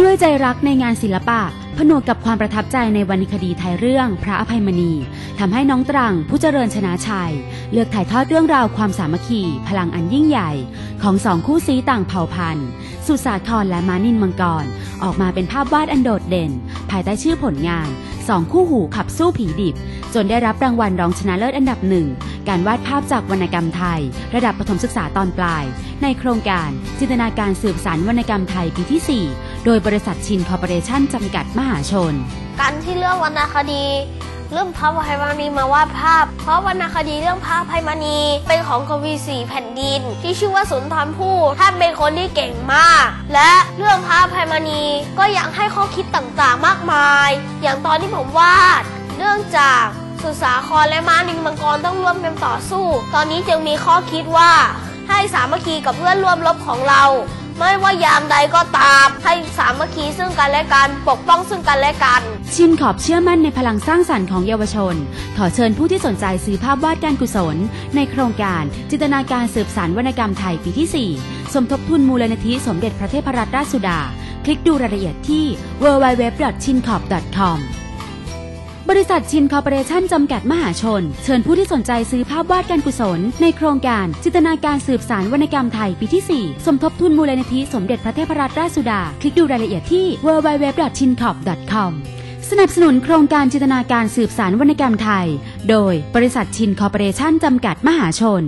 ด้วยใจรักในงานศิลปะ ผนวกกับความประทับใจในวรรณคดีไทยเรื่องพระอภัยมณีทำให้น้องตรังผู้เจริญชนะชัย เลือกถ่ายทอดเรื่องราวความสามัคคี พลังอันยิ่งใหญ่ ของสองคู่ซีต่างเผ่าพันธุ์ สุสาครและมานินมังกร ออกมาเป็นภาพวาดอันโดดเด่น ภายใต้ชื่อผลงาน องคู่หูขับสู้ผีดิบ จนได้รับรางวัลรองชนะเลิศอันดับหนึ่ง การวาดภาพจากวรรณกรรมไทย ระดับประถมศึกษาตอนปลาย ในโครงการจินตนาการสืบสานวรรณกรรมไทยปีที่ 4 โดยบริษัทชินคอร์ปอเรชั่นจำกัดมหาชน การที่เลือกวรรณคดี เรื่องพระภัยมณีมาวาดภาพ เพราะวรรณคดีเรื่องพระภัยมณีเป็นของกวีสีแผ่นดิน ที่ชื่อว่าสุนทรภู่ท่านเป็นคนที่เก่งมาก และเรื่องพระภัยมณีก็ยังให้ข้อคิดต่างๆมากมาย อย่างตอนที่ผมวาดเรื่องจากสุสาครและม้านิงมังกรต้องร่วมกันต่อสู้ ตอนนี้จึงมีข้อคิดว่าให้สามัคคีกับเพื่อนร่วมรบของเรา ไม่ว่ายามใดก็ตาม ให้สามัคคีซึ่งกันและกัน ปกป้องซึ่งกันและกัน ชินขอบเชื่อมั่นในพลังสร้างสรรค์ของเยาวชน ขอเชิญผู้ที่สนใจซื้อภาพวาดการกุศล ในโครงการจินตนาการสืบสารวรรณกรรมไทยปีที่ 4 สมทบทุนมูลนิธิสมเด็จพระเทพรัตนราชสุดา คลิกดูรายละเอียดที่ www.chincorp.com บริษัทชินคอร์ปอเรชั่นจำกัดมหาชน เชิญผู้ที่สนใจซื้อภาพวาดการกุศล ในโครงการ จินตนาการสืบสารวรรณกรรมไทยปีที่ 4 สมทบทุนมูลนิธิสมเด็จพระเทพรัตนราชสุดา คลิกดูรายละเอียดที่ www.chincorp.com สนับสนุนโครงการจินตนาการสืบสารวรรณกรรมไทย โดยบริษัทชินคอร์ปอเรชั่นจำกัดมหาชน